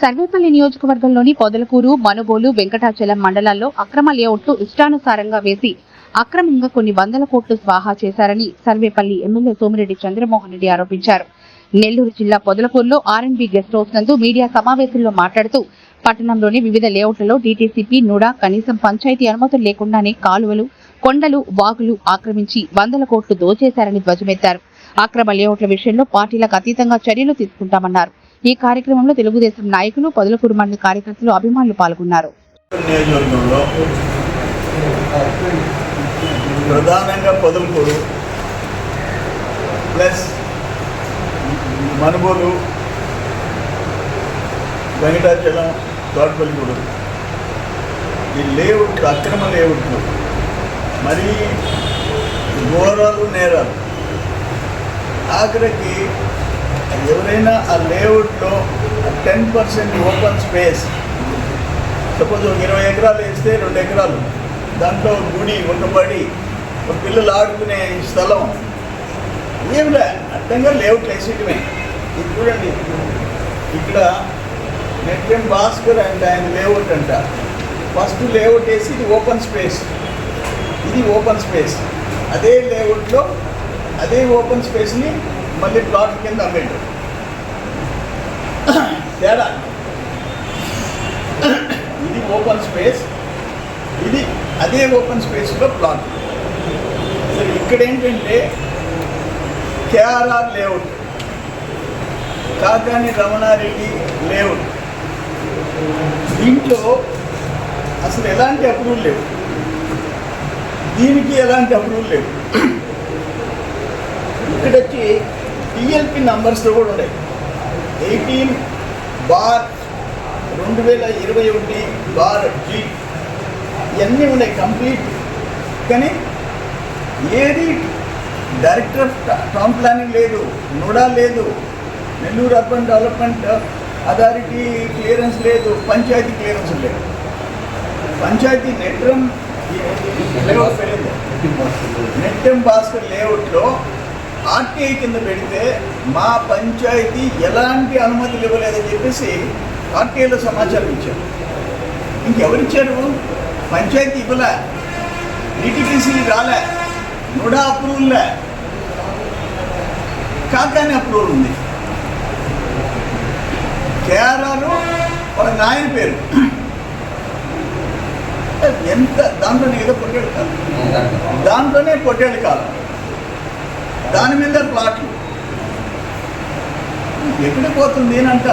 సర్వేపల్లి నియోజకవర్గంలోని పొదలకూరు మనుబోలు వెంకటాచలం మండలాల్లో అక్రమ లేఅవుట్లు ఇష్టానుసారంగా వేసి అక్రమంగా కొన్ని వందల కోట్లు స్వాహా చేశారని సర్వేపల్లి ఎమ్మెల్యే సోమిరెడ్డి చంద్రమోహన్ రెడ్డి ఆరోపించారు. నెల్లూరు జిల్లా పొదలకూరులో ఆర్ఎండ్బి గెస్ట్ హౌస్ నందు మీడియా సమావేశంలో మాట్లాడుతూ పట్టణంలోని వివిధ లేఅవుట్లలో డీటీసీపీ నుడా కనీసం పంచాయతీ అనుమతులు లేకుండానే కాలువలు కొండలు వాగులు ఆక్రమించి వందల కోట్లు దోచేశారని ధ్వజమెత్తారు. అక్రమ లేఅవుట్ల విషయంలో పార్టీలకు అతీతంగా చర్యలు తీసుకుంటామన్నారు. ఈ కార్యక్రమంలో తెలుగుదేశం నాయకులు పదుల మండలి కార్యకర్తలు అభిమానులు పాల్గొన్నారు. ప్రధానంగా పొదలకూరు ప్లస్ మనుగోలు వెంకటాచలం తోటపల్లిగూడు. ఈ లేఅవుట్లు అక్రమ లేవుట్లు మరీ ఘోరాలు నేరాలు. ఆఖరికి ఎవరైనా ఆ లేఅవుట్లో ten percent open space suppose ఒక ఇరవై ఎకరాలు వేస్తే రెండు ఎకరాలు దాంట్లో గుడి ఒక బడి ఒక పిల్లలు ఆడుకునే స్థలం. ఏమిలే అర్థంగా లేఅవుట్ వేసేయటమే ఇది చూడండి ఇక్కడ నెట్యం భాస్కర్ అండ్ ఆయన లేఅవుట్ అంట. ఫస్ట్ లేఅవుట్ వేసి ఇది ఓపెన్ స్పేస్. ఇది ఓపెన్ స్పేస్. అదే లేఅవుట్లో అదే ఓపెన్ స్పేస్ని మళ్ళీ ప్లాట్ కింద అమ్మేడు తేడా. ఇది ఓపెన్ స్పేస్ ఇది అదే ఓపెన్ స్పేస్లో ప్లాట్ సరే ఇక్కడ ఏంటంటే KRR layout Kakani Ramanareddy layout దీంట్లో అసలు ఎలాంటి అప్రూవల్ లేవు. దీనికి ఎలాంటి అప్రూవల్ లేవు. ఇక్కడ వచ్చి టిఎల్పి నంబర్స్తో కూడా ఉన్నాయి. ఎయిటీన్ బార్ రెండు వేల ఇరవై ఒకటి బార్ జీ ఇవన్నీ ఉన్నాయి కంప్లీట్ కానీ ఏది డైరెక్టర్ ఆఫ్ టౌన్ ప్లానింగ్ లేదు నోడా లేదు Nellore urban development authority clearance లేదు పంచాయతీ క్లియరెన్స్ లేదు. పంచాయతీ నెట్రం నెట్టెం భాస్కర్ లేఅవుట్లో ఆర్టీఐ కింద పెడితే మా పంచాయతీ ఎలాంటి అనుమతులు ఇవ్వలేదని చెప్పేసి ఆర్టీఐలో సమాచారం ఇచ్చారు. ఇంకెవరిచ్చారు? పంచాయతీ ఇవ్వలే. డిటిపిసి రాలే. నోడా అప్రూవల్లే కాకాని అప్రూవల్ ఉంది. కేఆర్ఆర్ ఒక నాయన పేరు. ఎంత దాంట్లోనే ఏదో పొట్టేడు కాలం దాంట్లోనే పొట్టేడు కాలం దాని మీద ప్లాట్లు ఎక్కడ పోతుంది ఏనంట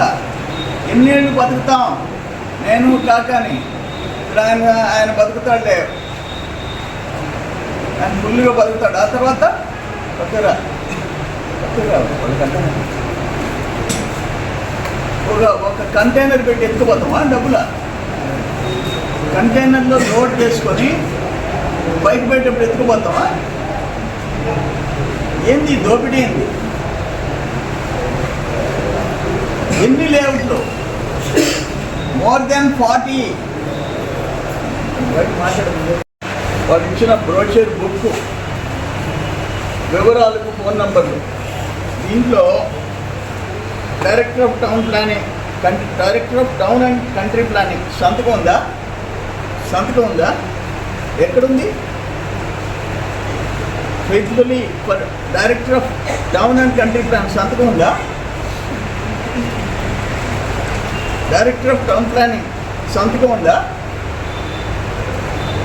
ఎన్నేళ్ళు బతుకుతాం? నేను కాకాని. ఇప్పుడు ఆయన ఆయన బతుకుతాడులే. ఆయన ఫుల్గా బతుకుతాడు. ఆ తర్వాత ఒక్కరా ఒక్కరా ఒక ఒక కంటైనర్ పెట్టి ఎత్తుకుపోతామా డబ్బులా? కంటైనర్లో లోడ్ చేసుకొని బైక్ పెట్టేప్పుడు ఎత్తుకుపోతామా ఏంది దోపిడీ ఏంది? ఎన్ని లేఅవుట్లు? మోర్ దెన్ ఫార్టీ వాళ్ళు ఇచ్చిన బ్రోషర్ బుక్ వివరాలకు ఫోన్ నంబర్లు దీంట్లో director of town planning country director of town and country planning సంతకం ఉందా? సంతకం ఉందా? ఎక్కడుంది? Faithfully for director of town and country plan సంతకం ఉందా? డైరెక్టర్ ఆఫ్ టౌన్ ప్లానింగ్ సంతకం ఉందా?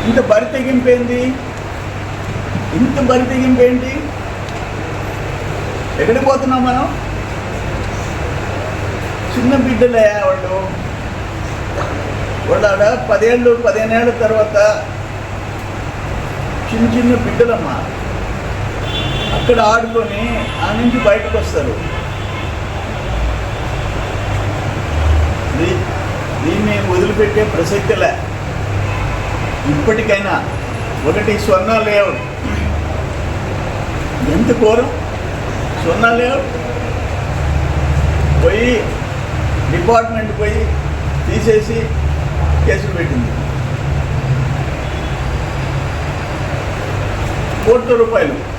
ఇంత బరి తెగింపేంది ఇంత బరి తెగింపేంటి ఎక్కడికి పోతున్నాం మనం? చిన్న బిడ్డలే వాళ్ళు. వాళ్ళు ఆడ పదేళ్ళు పదిహేనేళ్ళ తర్వాత చిన్న చిన్న బిడ్డలమ్మా. అక్కడ ఆడుకొని ఆ నుంచి బయటకు వస్తారు. దీ- దీన్ని వదిలిపెట్టే ప్రసక్తిలే ఇప్పటికైనా ఒకటి స్వర్ణ లేఅవుట్. ఎంత ఘోరం? స్వర్ణ లేఅవుట్? పోయి డిపార్ట్మెంట్ పోయి తీసేసి కేసులు పెట్టింది. కోట్ల రూపాయలు.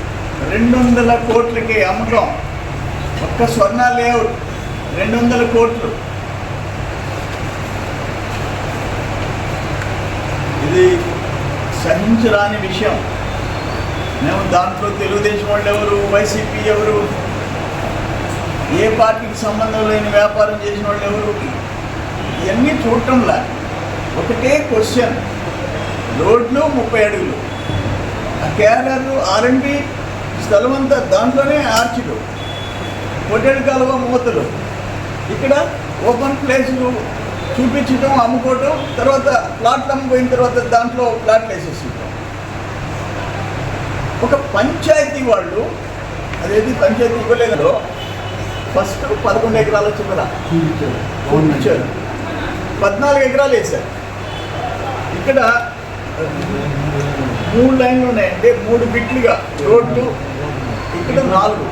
రెండు వందల కోట్లకి అమ్మటం ఒక్క స్వర్ణ లేఅవుట్ రెండు వందల కోట్లు. ఇది సహించరాని విషయం. మేము దాంట్లో తెలుగుదేశం వాళ్ళు ఎవరు వైసీపీ ఎవరు ఏ పార్టీకి సంబంధం లేని వ్యాపారం చేసిన వాళ్ళు ఎవరు? ఇవన్నీ చూడటంలా. ఒకటే క్వశ్చన్. రోడ్లు ముప్పై అడుగులు. ఆ క్యారర్లు ఆర్ఎండ్బి స్థలం అంతా దాంట్లోనే ఆర్చిలు. పొట్టేడు కాలువ మూతలు. ఇక్కడ ఓపెన్ ప్లేస్లు చూపించడం అమ్ముకోవటం తర్వాత ప్లాట్లు అమ్ముకోయిన తర్వాత దాంట్లో ప్లాట్లు వేసేసుకుంటాం. ఒక పంచాయతీ వాళ్ళు అదేది పంచాయతీ ఇవ్వలేదో ఫస్ట్ పదకొండు ఎకరాల చివర చూపించారు. పద్నాలుగు ఎకరాలు వేశారు. ఇక్కడ మూడు లైన్లు ఉన్నాయి. అంటే మూడు బిట్లుగా. రోడ్లు ఇక్కడ నాలుగు.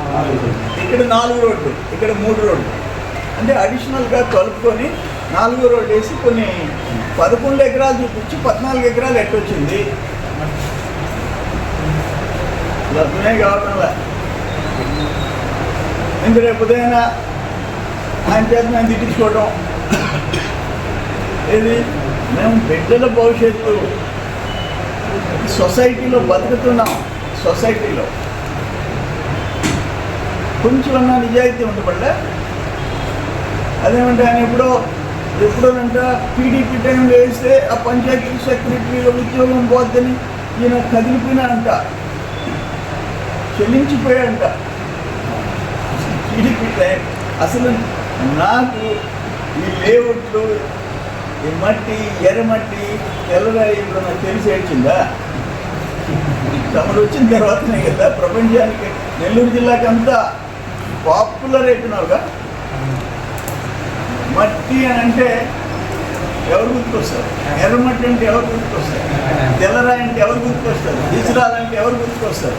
ఇక్కడ నాలుగు రోడ్లు ఇక్కడ మూడు రోడ్లు. అంటే అడిషనల్గా కలుపుకొని నాలుగు రోడ్డు వేసి కొన్ని పదకొండు ఎకరాలు చూపించి పద్నాలుగు ఎకరాలు ఎట్టొచ్చింది. లబ్ధమే కావడంలా ఇంక రేపు ఉదయం ఆయన చేత మేము తిట్టించుకోవడం ఏది? మేము బిడ్డల భవిష్యత్తు. సొసైటీలో బతుకుతున్నాం సొసైటీలో. కొంచెం నిజాయితీ ఉండబడ్డా అదేమంటే ఆయన ఎప్పుడో ఎప్పుడోనంట టీడీపీ టైంలో వేస్తే ఆ పంచాయతీ సెక్రటరీలో ఉద్యోగం పోద్దని ఈయన కదిలిపోయినాడంట. చెల్లించిపోయాడంట. TDP time. అసలు నాకు ఈ లేఅవుట్లు ఈ మట్టి ఎర్రమట్టి తెల్లరాయి ఇప్పుడు నాకు తెలిసి వచ్చిందా? తమరు వచ్చిన తర్వాతనే కదా ప్రపంచానికి నెల్లూరు జిల్లాకి అంతా పాపులర్ అయిపోయినారుగా. మట్టి అని అంటే ఎవరు గుర్తుకొస్తారు? ఎర్రమట్టి అంటే ఎవరు గుర్తుకొస్తారు? తెల్లరాయి అంటే ఎవరు గుర్తుకొస్తారు? ఇసురాలంటే ఎవరు గుర్తుకొస్తారు?